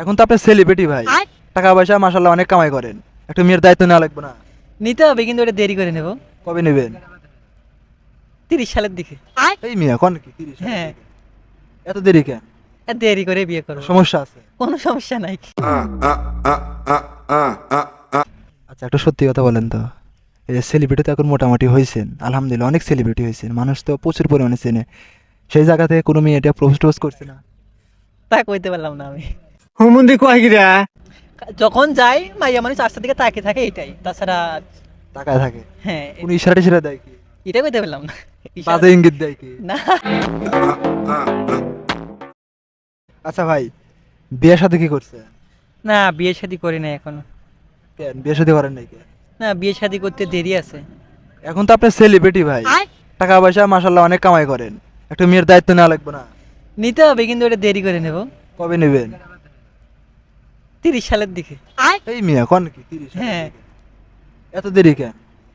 এখন তো আপনি সেলিব্রিটি ভাই। টাকা পয়সা মাসাল্লাহ অনেক কামাই করেন। একটা মেয়ের দায়িত্ব নেওয়া লাগবে না। নিতে হবে কিন্তু ওটা দেরি করে নেব। কবে নেবেন? তিরিশ সালের দিকে। এই মিয়া কোন কি? তিরিশ হ্যাঁ। এত দেরি কেন? দেরি করে বিয়ে করব। সমস্যা আছে? কোনো সমস্যা নাই। আচ্ছা একটা সত্যি কথা বলেন তো। এই যে সেলিব্রিটি তো এখন মোটামুটি হয়েছেন আলহামদুলিল্লাহ অনেক সেলিব্রিটি হয়েছেন মানুষ তো প্রচুর পরিমাণে চেনে। সেই জায়গা থেকে কোনো মেয়ে এটা প্রপোজ করছে না। তা কইতে পারলাম না আমি। হুমুন্দি যখন যাই মাইয়া মানুষ রাস্তার দিকে তাকিয়ে থাকে এটাই। তাছাড়া তাকায় থাকে। হ্যাঁ কোনো ইশারা টিশারা দেয় কি? এটা কইতে পারলাম না। ইশারা- বাজে ইঙ্গিত দেয় কি? না। আচ্ছা ভাই বিয়ের সাথে কি করছে? না বিয়ে শাদি করি না এখনও। কেন? বিয়ের সাথে করেন নাই কেন? না বিয়ে শাদি করতে দেরি আছে। এখন তো আপনি সেলিব্রিটি ভাই। টাকা পয়সা মাসাল্লাহ অনেক কামাই করেন। একটা মেয়ের দায়িত্ব নেওয়া লাগবে না। নিতে হবে কিন্তু ওটা দেরি করে নেব। কবে নেবেন? তিরিশ সালের দিকে। এই মিয়া কোন কি তিরিশ হ্যাঁ। এত দেরি কেন?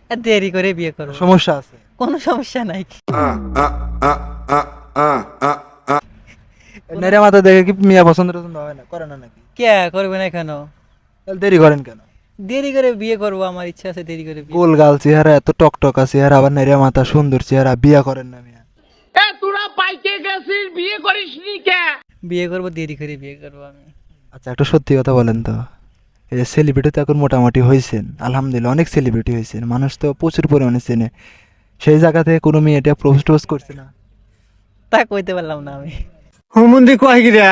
দেরি করে বিয়ে করব। সমস্যা আছে? কোনো সমস্যা নাই। নেড়ে মাথা দেখে কি মিয়া পছন্দ টছন্দ হয় না? করে না নাকি? কে করবে না কেন? তাহলে দেরি করেন কেন? দেরি করে বিয়ে করব আমার ইচ্ছা আছে দেরি করে গোল গাল চেহারা এত টকটকা চেহারা আবার নেড়ে মাথা সুন্দর চেহারা বিয়া করেন না মিয়া। বিয়ে করব দেরি করে বিয়ে করব আমি। আচ্ছা একটা সত্যি কথা বলেন তো। এই যে সেলিব্রিটি তো এখন মোটামুটি হয়েছেন আলহামদুলিল্লাহ অনেক সেলিব্রিটি হয়েছেন মানুষ তো প্রচুর পরিমাণে চেনে। সেই জায়গা থেকে কোনো মেয়ে এটা প্রপোজ টোজ করছে না। তা কইতে পারলাম না আমি। হুমুন্দি কয় গিরা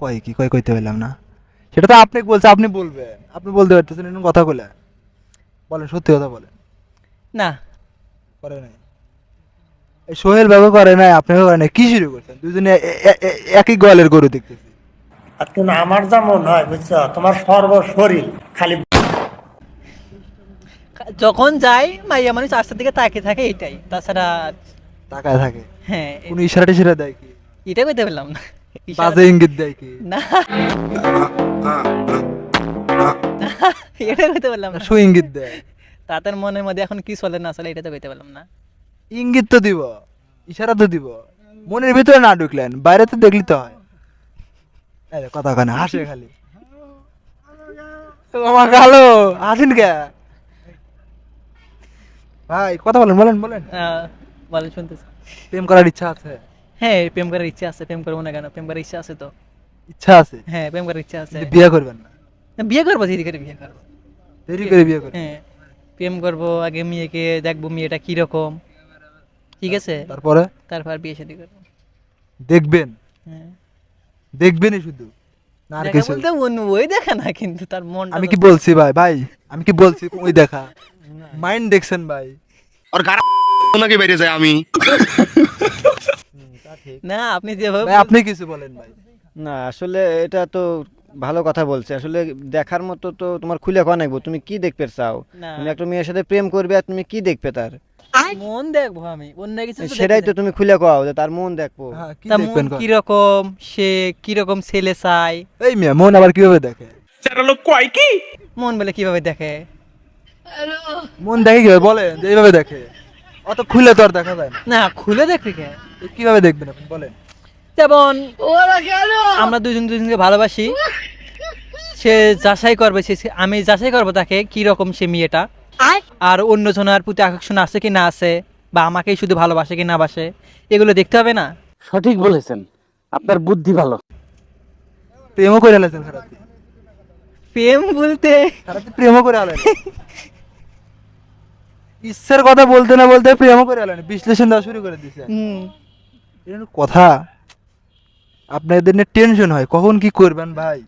কয় কি কয় কইতে পারলাম না। সেটা তো আপনি বলছে আপনি বলবেন। আপনি বলতে পারতেছেন এরকম কথা বলে বলেন সত্যি কথা বলেন। না। করে নাই। এই সোহেল বাবু করে নাই আপনিও করে নাই কি শুরু করছেন? দুজনে একই গোয়ালের গরু দেখতেছি। আর তুমি আমার যা মনে হয় বুঝছ? তোমার সর্বশরীর খালি যখন যাই মাইয়া মানুষ রাস্তার দিকে তাকিয়ে থাকে এটাই। তাছাড়া তাকায় থাকে। হ্যাঁ কোনো ইশারা টিশারা দেয় কি? এটা কইতে পারলাম না। বাজে ইঙ্গিত দেয় কি? না। এটা কইতে পারলাম না। সু ইঙ্গিত দেয়। তাদের মনের মধ্যে এখন কি চলে না চলে এটা তো কইতে পারলাম না। ইঙ্গিত তো দিব ইশারা তো দিব। মনের ভিতরে না ঢুকলেন বাইরে তো দেখলি তো হয়। কথা কানে হাসে খালি। আমার কালো হাসেন কে? ভাই কথা বলেন বলেন বলেন। বলেন শুনতেছি। প্রেম করার ইচ্ছা আছে? হ্যাঁ প্রেম করার ইচ্ছা আছে প্রেম করব না কেন? প্রেম করার ইচ্ছা আছে তো। ইচ্ছা আছে? হ্যাঁ প্রেম করার ইচ্ছা আছে। বিয়ে করবেন না? বিয়ে করব ধীরে করে বিয়ে করব। করে বিয়ে করবেন? হ্যাঁ প্রেম করব আগে মেয়েকে দেখব মেয়েটা কীরকম। ঠিক আছে? তারপরে? তারপর বিয়ে শাদী করব। দেখবেন? হ্যাঁ দেখবেনই শুধু। তার মন আমি কি বলছি ভাই? ভাই আমি কি বলছি? ওই দেখা। মাইন্ড দেখছেন ভাই? আর গাড়া নাকি বেরিয়ে যায় আমি? না আপনি যেভাবে আপনি কিছু বলেন ভাই। না আসলে এটা তো ভালো কথা বলছে। আসলে দেখার মতো তো তোমার খুলে কন নাকবো তুমি কি দেখতে চাও? তুমি একটা মেয়ের সাথে প্রেম করবে আর তুমি কি দেখবে তার? মন দেখব আমি অন্য কিছু তো সেটাই তো তুমি খুলে কও যে তার মন দেখব। হ্যাঁ কি? কীরকম সে কীরকম ছেলে চাই এই মিয়া মন আবার কীভাবে দেখে? মন বলে কীভাবে দেখে? মন দেখে কীভাবে? বলে যে এইভাবে দেখে। অত খুলে তো আর দেখা যায় না। না খুলে দেখবে কে? কীভাবে দেখবেন আপনি? বলেন। যেমন আমরা দুজন দুজনকে ভালোবাসি। সে যাচাই করবে সে আমি যাচাই করব তাকে কি রকম সে মেয়েটা। আর? অন্য জনের প্রতি আকর্ষণ আছে কি না আছে বা আমাকেই শুধু ভালোবাসে কি না বাসে এগুলো দেখতে হবে না? সঠিক বলেছেন। আপনার বুদ্ধি ভালো। প্রেমও করে খারাপ প্রেম বলতে? প্রেমও করে আলেন। ইচ্ছার কথা বলতে না বলতে প্রেমও করে আলেন। বিশ্লেষণ দেওয়া শুরু করে দিয়েছে হুম, কথা আপনাদের নিয়ে টেনশন হয়। কখন কি করবেন ভাই?